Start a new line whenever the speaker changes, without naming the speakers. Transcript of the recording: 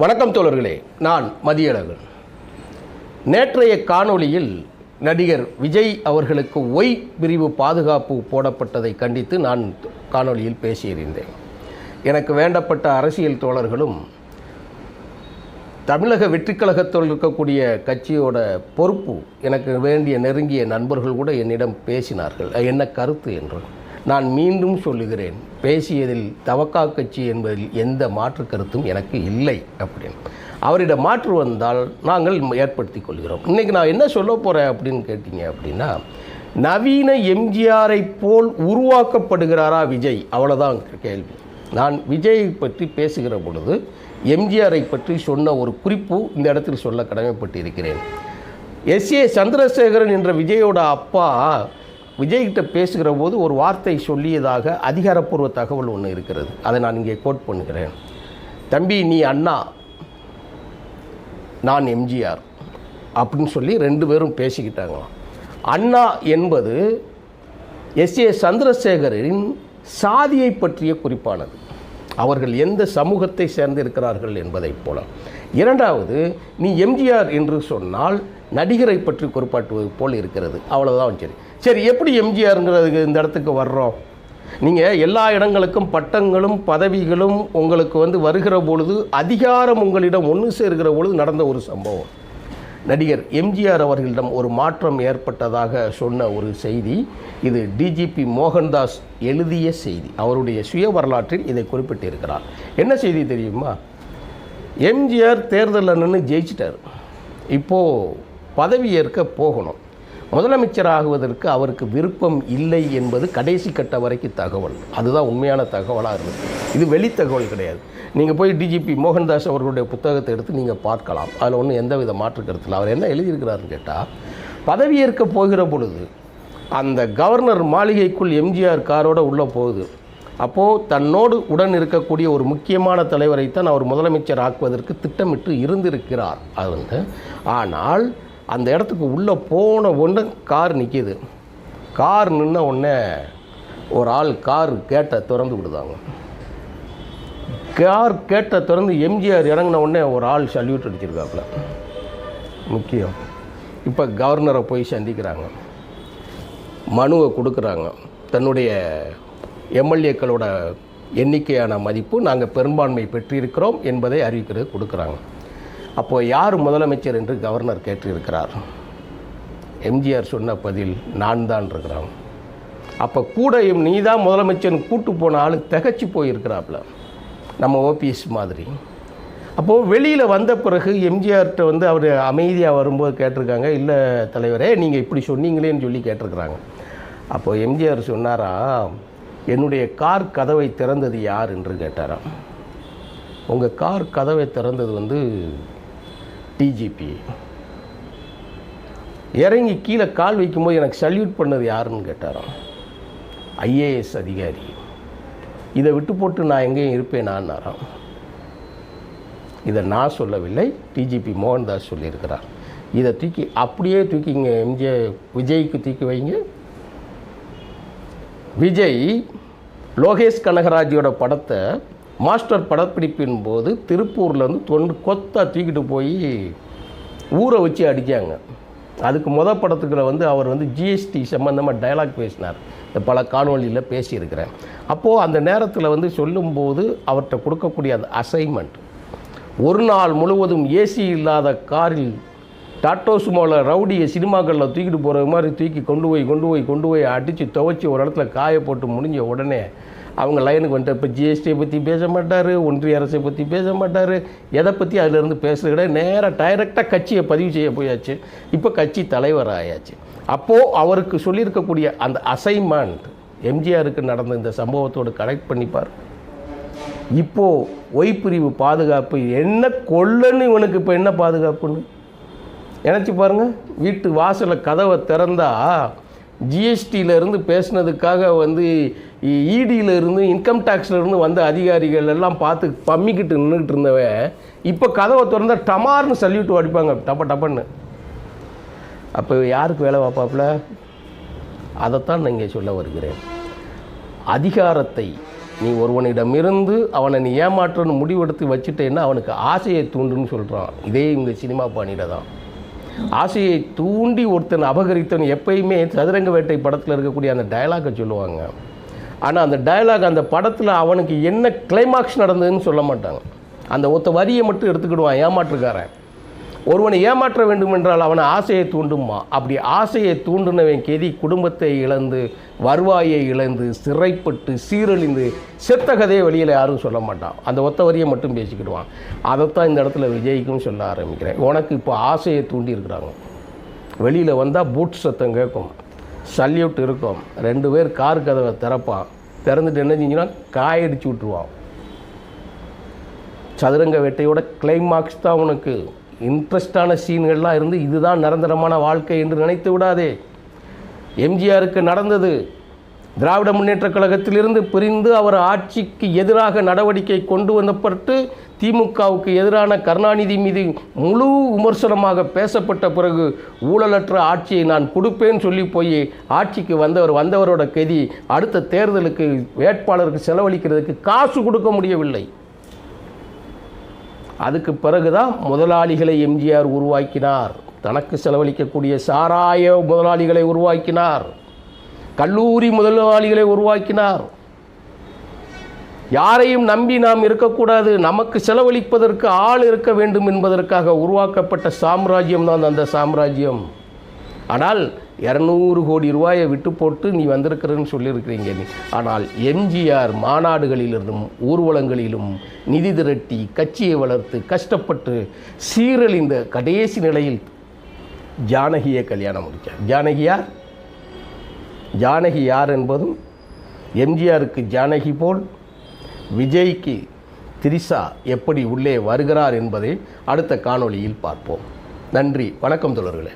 வணக்கம் தோழர்களே நான் மதியழகன். நேற்றைய காணொளியில் நடிகர் விஜய் அவர்களுக்கு ஒய் பிரிவு பாதுகாப்பு போடப்பட்டதை கண்டித்து நான் காணொளியில் பேசியிருந்தேன். எனக்கு வேண்டப்பட்ட அரசியல் தோழர்களும் தமிழக வெற்றிக்கழகத்தில் இருக்கக்கூடிய கட்சியோட பொறுப்பு எனக்கு வேண்டிய நெருங்கிய நண்பர்கள் கூட என்னிடம் பேசினார்கள். அது என்ன கருத்து என்று நான் மீண்டும் சொல்லுகிறேன் பேசியதில் தவக்கா கட்சி என்பதில் எந்த மாற்று கருத்தும் எனக்கு இல்லை அப்படின்னு. அவரிடம் மாற்று வந்தால் நாங்கள் ஏற்படுத்தி கொள்கிறோம். இன்றைக்கி நான் என்ன சொல்ல போகிறேன் அப்படின்னு கேட்டிங்க அப்படின்னா நவீன எம்ஜிஆரை போல் உருவாக்கப்படுகிறாரா விஜய்? அவ்வளோதான் கேள்வி. நான் விஜயை பற்றி பேசுகிற பொழுது எம்ஜிஆரை பற்றி சொன்ன ஒரு குறிப்பு இந்த இடத்தில் சொல்ல கடமைப்பட்டிருக்கிறேன். எஸ் ஏ சந்திரசேகரன் என்ற விஜயோட அப்பா விஜய்கிட்ட பேசுகிற போது ஒரு வார்த்தை சொல்லியதாக அதிகாரப்பூர்வ தகவல் ஒன்று இருக்கிறது. அதை நான் இங்கே கோட் பண்ணுகிறேன். தம்பி நீ அண்ணா. நான் எம்ஜிஆர். அப்படின்னு சொல்லி ரெண்டு பேரும் பேசிக்கிட்டாங்களாம். அண்ணா என்பது எஸ். ஏ. சந்திரசேகரின் சாதியை பற்றிய குறிப்பானது. அவர்கள் எந்த சமூகத்தை சேர்ந்திருக்கிறார்கள் என்பதைப் போல. இரண்டாவது நீ எம்ஜிஆர் என்று சொன்னால் நடிகரை பற்றி குறிப்பாட்டுவது போல் இருக்கிறது. அவ்வளோதான் சரி. சரி எப்படி எம்ஜிஆருங்கிறதுக்கு இந்த இடத்துக்கு வர்றோம்? நீங்கள் எல்லா இடங்களுக்கும் பட்டங்களும் பதவிகளும் உங்களுக்கு வந்து வருகிற பொழுது அதிகாரம் உங்களிடம் ஒன்று சேர்கிற பொழுது நடந்த ஒரு சம்பவம். நடிகர் எம்ஜிஆர் அவர்களிடம் ஒரு மாற்றம் ஏற்பட்டதாக சொன்ன ஒரு செய்தி. இது டிஜிபி மோகன்தாஸ் எழுதிய செய்தி. அவருடைய சுய வரலாற்றில் இதை குறிப்பிட்டிருக்கிறார். என்ன செய்தி தெரியுமா? எம்ஜிஆர் தேர்தலில் நின்று ஜெயிச்சிட்டார். இப்போது பதவியேற்க போகணும். முதலமைச்சராகுவதற்கு அவருக்கு விருப்பம் இல்லை என்பது கடைசி கட்ட வரைக்கும் தகவல். அதுதான் உண்மையான தகவலாக இருந்தது. இது வெளி தகவல் கிடையாது. நீங்கள் போய் டிஜிபி மோகன்தாஸ் அவர்களுடைய புத்தகத்தை எடுத்து நீங்கள் பார்க்கலாம். அதில் ஒன்றும் எந்த வித மாற்று கருத்தில் அவர் என்ன எழுதியிருக்கிறாருன்னு கேட்டால் பதவியேற்க போகிற பொழுது அந்த கவர்னர் மாளிகைக்குள் எம்ஜிஆர் காரோடு உள்ளே போகுது. அப்போது தன்னோடு உடன் இருக்கக்கூடிய ஒரு முக்கியமான தலைவரைத்தான் அவர் முதலமைச்சர் ஆக்குவதற்கு திட்டமிட்டு இருந்திருக்கிறார். அது வந்து ஆனால் அந்த இடத்துக்கு உள்ளே போன உடனே கார் நிற்கிது கார் நின்ன உடனே ஒரு ஆள் கார் கேட்டை திறந்து விடுதாங்க. கார் கேட்டை திறந்து எம்ஜிஆர் இறங்கின உடனே ஒரு ஆள் சல்யூட் அடிச்சிருக்காப்புல. முக்கியம். இப்போ கவர்னரை போய் சந்திக்கிறாங்க. மனுவை கொடுக்குறாங்க. தன்னுடைய எம்எல்ஏக்களோட எண்ணிக்கையான மதிப்பு நாங்கள் பெரும்பான்மை பெற்றிருக்கிறோம் என்பதை அறிவிக்கிறது கொடுக்குறாங்க. அப்போது யார் முதலமைச்சர் என்று கவர்னர் கேட்டிருக்கிறார்? எம்ஜிஆர் சொன்ன பதில் நான் தான் இருக்கிறான். அப்போ கூட நீ தான் முதலமைச்சர்னு கூட்டு போன ஆள் திகச்சு போயிருக்கிறாப்புல நம்ம ஓபிஎஸ் மாதிரி. அப்போது வெளியில் வந்த பிறகு எம்ஜிஆர்கிட்ட வந்து அவர் அமைதியாக வரும்போது கேட்டிருக்காங்க இல்லை தலைவரே நீங்கள் இப்படி சொன்னீங்களேன்னு சொல்லி கேட்டிருக்கிறாங்க. அப்போது எம்ஜிஆர் சொன்னாரா என்னுடைய கார் கதவை திறந்தது யார்? என்று கேட்டாராம். உங்கள் கார் கதவை திறந்தது வந்து டிஜிபி இறங்கி கீழே கால் வைக்கும்போது எனக்கு சல்யூட் பண்ணது யாருன்னு கேட்டாராம். ஐஏஎஸ் அதிகாரி. இதை விட்டு போட்டு நான் எங்கேயும் இருப்பேனான்னாராம் இதை நான் சொல்லவில்லை. டிஜிபி மோகன்தாஸ் சொல்லியிருக்கிறார். இதை தூக்கி அப்படியே தூக்கிங்க எம்ஜே விஜய்க்கு தூக்கி வைங்க. விஜய் லோகேஷ் கனகராஜோட படத்தை மாஸ்டர் படப்பிடிப்பின் போது திருப்பூர்லேருந்து தொண்டு கொத்தாக தூக்கிட்டு போய் ஊரை வச்சு அடித்தாங்க அதுக்கு முத படத்துக்குள்ள வந்து அவர் வந்து ஜிஎஸ்டி சம்மந்தமாக டைலாக் பேசினார். இந்த பல காணொலியில் பேசியிருக்கிறேன். அப்போது அந்த நேரத்தில் வந்து சொல்லும்போது அவர்கிட்ட கொடுக்கக்கூடிய அந்த அசைன்மெண்ட் ஒரு நாள் முழுவதும் ஏசி இல்லாத காரில் டாட்டோ சுமோவில் ரவுடியை சினிமாக்களில் தூக்கிட்டு போகிற மாதிரி தூக்கி கொண்டு போய் கொண்டு போய் கொண்டு போய் அடித்து துவைச்சி ஒரு இடத்துல காய போட்டு முடிஞ்ச உடனே அவங்க லைனுக்கு வந்துட்டு இப்போ ஜிஎஸ்டியை பற்றி பேச மாட்டார் ஒன்றிய அரசை பற்றி பேச மாட்டார் எதை பற்றி அதிலிருந்து பேசுகிறது கிடையாது நேராக டைரெக்டாக கட்சியை பதிவு செய்ய போயாச்சு. இப்போ கட்சி தலைவர் ஆயாச்சு அப்போது அவருக்கு சொல்லியிருக்கக்கூடிய அந்த அசைன்மெண்ட் எம்ஜிஆருக்கு நடந்த இந்த சம்பவத்தோடு கனெக்ட் பண்ணிப்பார் இப்போது ஒய்பிரிவு பாதுகாப்பு என்ன கொள்ளன்னு இவனுக்கு இப்போ என்ன பாதுகாப்புன்னு? நினச்சி பாருங்கள் வீட்டு வாசலில் கதவை திறந்தால் ஜிஎஸ்டியிலேருந்து பேசுனதுக்காக வந்து இடியில் இருந்து இன்கம் டேக்ஸ்லேருந்து வந்த அதிகாரிகள் எல்லாம் பார்த்து பம்மிக்கிட்டு நின்றுட்டு இருந்தவன் இப்போ கதவை திறந்த டமார்னு சல்யூட் அடிப்பாங்க. டப்ப டப்பன்னு. அப்போ யாருக்கு வேலை பார்ப்பாப்புல? அதைத்தான் நான் இங்கே சொல்ல வருகிறேன். அதிகாரத்தை நீ ஒருவனிடமிருந்து அவனை நீ ஏமாற்றன்னு முடிவெடுத்து வச்சுட்டேன்னா அவனுக்கு ஆசையை தூண்டுன்னு சொல்கிறான் இதே இந்த சினிமா பாணியில் தான். ஆசையை தூண்டி ஒருத்தன் அபகரித்தவன் எப்பயுமே சதுரங்க வேட்டை படத்தில் இருக்கக்கூடிய அந்த டயலாக்கை சொல்லுவாங்க. ஆனால் அந்த டயலாக் அந்த படத்தில் அவனுக்கு என்ன கிளைமாக்ஸ் நடந்ததுன்னு சொல்ல மாட்டாங்க. அந்த ஒத்த வரியை மட்டும் எடுத்துக்கிடுவான் ஏமாற்றுக்காரன். ஒருவனை ஏமாற்ற வேண்டும் என்றால் அவனை ஆசையை தூண்டுமா அப்படி ஆசையை தூண்டினவன் கெதி குடும்பத்தை இழந்து வருவாயை இழந்து சிறைப்பட்டு சீரழிந்து செத்த கதையை வெளியில் யாரும் சொல்ல மாட்டான். அந்த ஒத்த வரியை மட்டும் பேசிக்கிடுவான். அதைத்தான் இந்த இடத்துல விஜய்க்கும் சொல்ல ஆரம்பிக்கிறேன். உனக்கு இப்போ ஆசையை தூண்டி இருக்கிறாங்க வெளியில் வந்தால் பூட் சத்தம் கேட்கும். சல்யூட் இருக்கும். ரெண்டு பேர் கார் கதவை திறப்பான் திறந்துட்டு என்ன செஞ்சுன்னா காயடிச்சு விட்ருவான் சதுரங்க வேட்டையோட கிளைமாக்ஸ் தான் உனக்கு. இன்ட்ரெஸ்டான சீன்கள்லாம் இருந்து இதுதான் நிரந்தரமான வாழ்க்கை என்று நினைத்து விடாதே. எம்ஜிஆருக்கு நடந்தது. திராவிட முன்னேற்றக் கழகத்திலிருந்து பிரிந்து அவர் ஆட்சிக்கு எதிராக நடவடிக்கை கொண்டு வந்தப்பட்டு திமுகவுக்கு எதிரான கருணாநிதி மீது முழு விமர்சனமாக பேசப்பட்ட பிறகு ஊழலற்ற ஆட்சியை நான் கொடுப்பேன்னு சொல்லி போய் ஆட்சிக்கு வந்தவர் வந்தவரோட கதி அடுத்த தேர்தலுக்கு வேட்பாளருக்கு செலவழிக்கிறதுக்கு காசு கொடுக்க முடியவில்லை. அதுக்கு பிறகுதான் முதலாளிகளை எம்ஜிஆர் உருவாக்கினார். தனக்கு செலவழிக்கக்கூடிய சாராய முதலாளிகளை உருவாக்கினார். கல்லூரி முதலாளிகளை உருவாக்கினார். யாரையும் நம்பி நாம் இருக்கக்கூடாது. நமக்கு செலவழிப்பதற்கு ஆள் இருக்க வேண்டும் என்பதற்காக உருவாக்கப்பட்ட சாம்ராஜ்யம் தான் அந்த சாம்ராஜ்யம். ஆனால் இரநூறு கோடி ரூபாயை விட்டு போட்டு நீ வந்திருக்கிறன்னு சொல்லியிருக்கிறீங்க நீ. ஆனால் எம்ஜிஆர் மாநாடுகளிலிருந்தும் ஊர்வலங்களிலும் நிதி திரட்டி கட்சியை வளர்த்து கஷ்டப்பட்டு சீரழிந்த கடைசி நிலையில் ஜானகியை கல்யாணம் முடித்தார் ஜானகியார்? ஜானகி யார் என்பதும் எம்ஜிஆருக்கு ஜானகி போல் விஜய்க்கு திரிசா எப்படி உள்ளே வருகிறார் என்பதை அடுத்த காணொளியில் பார்ப்போம். நன்றி வணக்கம் தொடர்களே